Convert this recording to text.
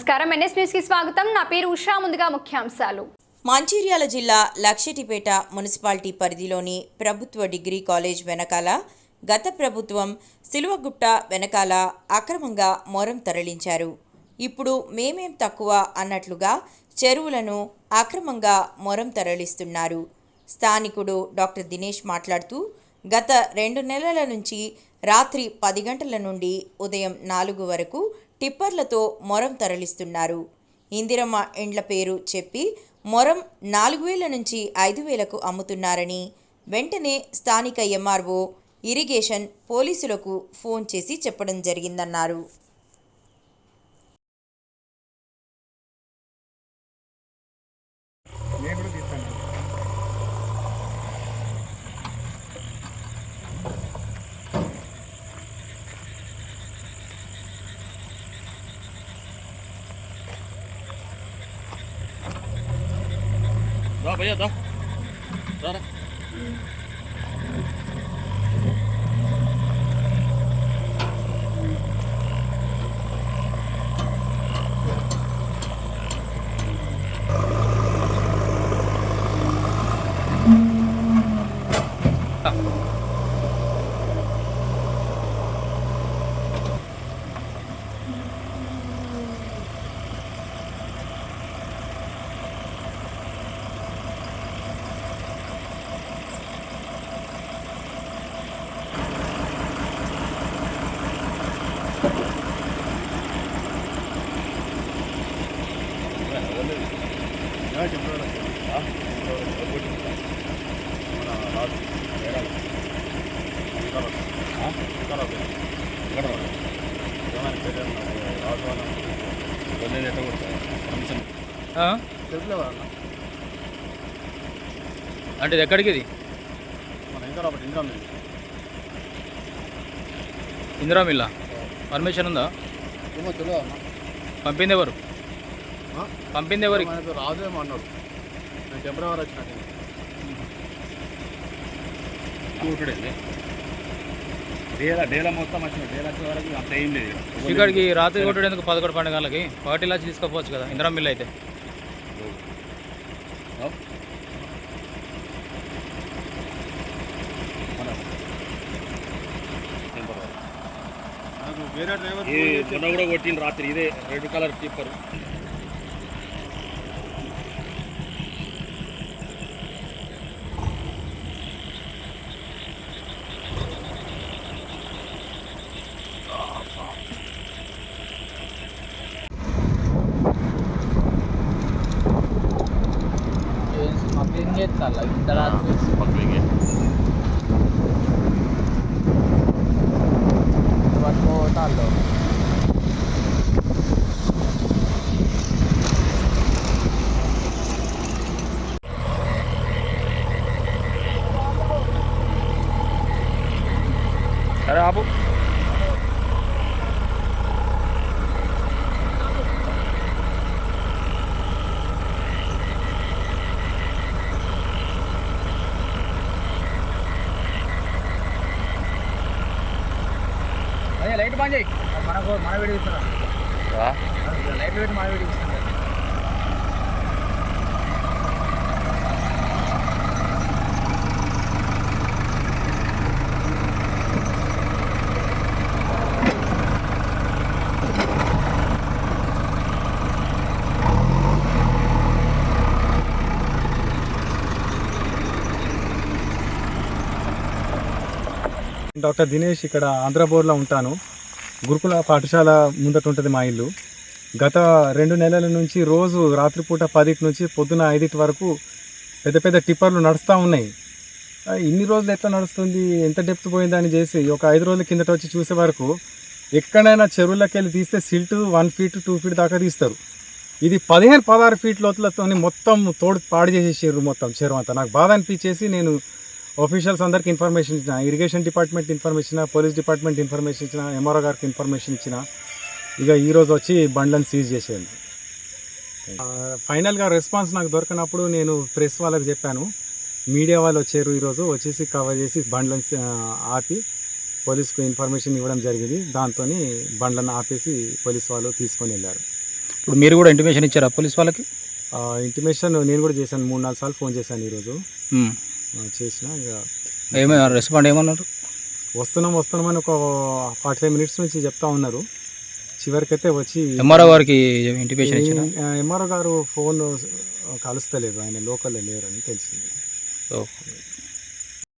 నమస్కారం. ఎన్ఎస్ న్యూస్కి స్వాగతం. నా పేరు ఉషా. ముందుగా ముఖ్యాంశాలు. మంచిర్యాల జిల్లా లక్షటిపేట మున్సిపాలిటీ పరిధిలోని ప్రభుత్వ డిగ్రీ కాలేజ్ వెనకాల గత ప్రభుత్వం సిలువగుట్ట వెనకాల అక్రమంగా మొరం తరలించారు. ఇప్పుడు మేమేం తక్కువ అన్నట్లుగా చెరువులను అక్రమంగా మొరం తరలిస్తున్నారు. స్థానికుడు డాక్టర్ దినేష్ మాట్లాడుతూ గత రెండు నెలల నుంచి రాత్రి పది గంటల నుండి ఉదయం నాలుగు వరకు టిప్పర్లతో మొరం తరలిస్తున్నారు. ఇందిరమ్మ ఇండ్ల పేరు చెప్పి మొరం నాలుగు వేల నుంచి ఐదు వేలకు అమ్ముతున్నారని వెంటనే స్థానిక ఎంఆర్ఓ ఇరిగేషన్ పోలీసులకు ఫోన్ చేసి చెప్పడం జరిగిందన్నారు. pa yun, to. Tara. అంటే ఇది ఎక్కడికి ఇది? మన ఇంకా రాబట్టి ఇంకా ఉంది? ఇందిరా మిల్లా పర్మిషన్ ఉందా పంపింది ఎవరు? పంపింది ఎవరు మనకు రాజు ఏమో అన్నాడు. నేను వచ్చినట్టు కూటుడేది. డేలా డేలా మొత్తం వచ్చిన డేలా వచ్చే వరకు అంత ఏం లేదు. ఇక్కడ. ఇక్కడికి రాత్రి కొట్టేందుకు పదకొండు పండుగలకి పార్టీ లాచి తీసుకోపోవచ్చు కదా ఇందిరా మిల్ అయితే. వేరే డ్రైవర్ కూడా కొట్టిన రాత్రి ఇదే red colour tipper dalla, dalla no, Volkswagen. Barco tallo. अरे आप లైట్ బంద్ చేయి. మనకు మన వీడియో ఇస్తున్నా రా. లైట్ పెట్టి మన వీడియో ఇస్తున్నా డాక్టర్ దినేష్ ఇక్కడ ఆంధ్రబోర్లో ఉంటాను. గురుకుల పాఠశాల ముందట ఉంటుంది మా ఇల్లు. గత రెండు నెలల నుంచి రోజు రాత్రిపూట పదిటి నుంచి పొద్దున ఐదింటి వరకు పెద్ద పెద్ద టిప్పర్లు నడుస్తూ ఉన్నాయి. ఇన్ని రోజులు ఎట్లా నడుస్తుంది? ఎంత డెప్త్ పోయిందని చేసి ఒక ఐదు రోజుల కిందట వచ్చి చూసే వరకు ఎక్కడైనా చెరువులోకి వెళ్ళి తీస్తే silt one feet two feet దాకా తీస్తారు. ఇది పదిహేను పదహారు ఫీట్ లోతులతో మొత్తం తోడు పాడు చేసేసారు మొత్తం చెరువు అంతా నాకు బాధ అనిపించేసి నేను ఆఫీషియల్స్ అందరికి ఇన్ఫర్మేషన్ ఇచ్చిన ఇరిగేషన్ డిపార్ట్మెంట్ ఇన్ఫర్మేషన్ ఇచ్చిన పోలీస్ డిపార్ట్మెంట్ ఇన్ఫర్మేషన్ ఇచ్చిన ఎంఆర్ఓ గారికి ఇన్ఫర్మేషన్ ఇచ్చిన. ఇక ఈ రోజు వచ్చి బండ్లను సీజ్ చేసేది ఫైనల్గా రెస్పాన్స్ నాకు దొరికినప్పుడు నేను ప్రెస్ వాళ్ళకి చెప్పాను. మీడియా వాళ్ళు వచ్చారు ఈరోజు వచ్చేసి కవర్ చేసి బండ్లను ఆపి పోలీస్కు ఇన్ఫర్మేషన్ ఇవ్వడం జరిగింది. దాంతో బండ్లను ఆపేసి పోలీస్ వాళ్ళు తీసుకొని వెళ్ళారు. ఇప్పుడు మీరు కూడా ఇంటిమేషన్ ఇచ్చారా పోలీస్ వాళ్ళకి? ఇంటిమేషన్ నేను కూడా చేశాను మూడు నాలుగు సార్లు ఫోన్ చేశాను ఈరోజు. చేసిన ఇక ఏమైనా రెస్పాండ్ ఏమన్నారు? వస్తున్నాం వస్తున్నామని ఒక ఫార్టీ ఫైవ్ మినిట్స్ నుంచి చెప్తా ఉన్నారు. చివరికైతే వచ్చి ఎంఆర్ఓ గారికి ఇంటిమేషన్ ఎంఆర్ఓ గారు ఫోన్ కలుస్తలేదు ఆయన లోకల్లో లేరని తెలిసింది. ఓకే.